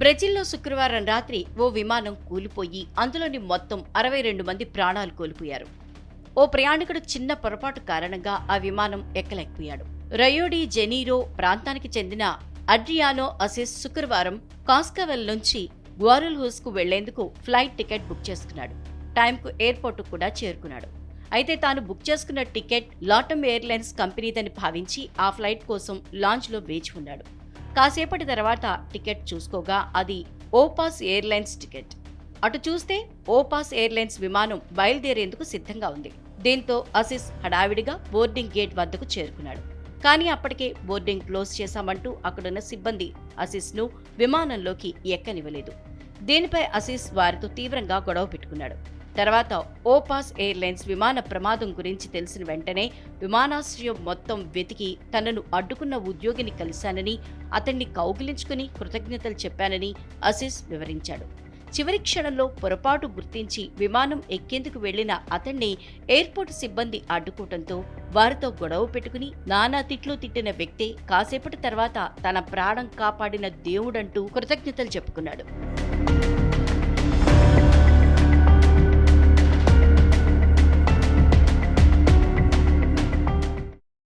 బ్రెజిల్లో శుక్రవారం రాత్రి ఓ విమానం కూలిపోయి అందులోని మొత్తం అరవై రెండు మంది ప్రాణాలు కోల్పోయారు. ఓ ప్రయాణికుడు చిన్న పొరపాటు కారణంగా ఆ విమానం ఎక్కలేకపోయాడు. రయోడి జెనీరో ప్రాంతానికి చెందిన అడ్రియానో అసిస్ శుక్రవారం కాస్కవెల్ నుంచి గ్వారల్హూస్కు వెళ్ళేందుకు ఫ్లైట్ టికెట్ బుక్ చేసుకున్నాడు. టైంకు ఎయిర్పోర్ట్ కూడా చేరుకున్నాడు. అయితే తాను బుక్ చేసుకున్న టికెట్ లాటమ్ ఎయిర్లైన్స్ కంపెనీదని భావించి ఆ ఫ్లైట్ కోసం లాంచ్లో వేచి ఉన్నాడు. కాసేపటి తర్వాత టికెట్ చూసుకోగా అది ఓపాస్ ఎయిర్లైన్స్ టికెట్. అటు చూస్తే ఓపాస్ ఎయిర్లైన్స్ విమానం బయలుదేరేందుకు సిద్ధంగా ఉంది. దీంతో అసిస్ హడావిడిగా బోర్డింగ్ గేట్ వద్దకు చేరుకున్నాడు. కానీ అప్పటికే బోర్డింగ్ క్లోజ్ చేశామంటూ అక్కడున్న సిబ్బంది అసిస్ను విమానంలోకి ఎక్కనివ్వలేదు. దీనిపై అసిస్ వారితో తీవ్రంగా గొడవ పెట్టుకున్నాడు. తర్వాత ఓపాస్ ఎయిర్లైన్స్ విమాన ప్రమాదం గురించి తెలిసిన వెంటనే విమానాశ్రయం మొత్తం వెతికి తనను అడ్డుకున్న ఉద్యోగిని కలిశానని అతన్ని కౌగిలించుకుని కృతజ్ఞతలు చెప్పానని అసిస్ వివరించాడు. చివరి క్షణంలో పొరపాటు గుర్తించి విమానం ఎక్కేందుకు వెళ్ళిన అతన్ని ఎయిర్పోర్ట్ సిబ్బంది అడ్డుకోవడంతో వారితో గొడవ పెట్టుకుని నానా తిట్లు తిట్టిన వ్యక్తే కాసేపటి తర్వాత తన ప్రాణం కాపాడిన దేవుడంటూ కృతజ్ఞతలు చెప్పుకున్నాడు.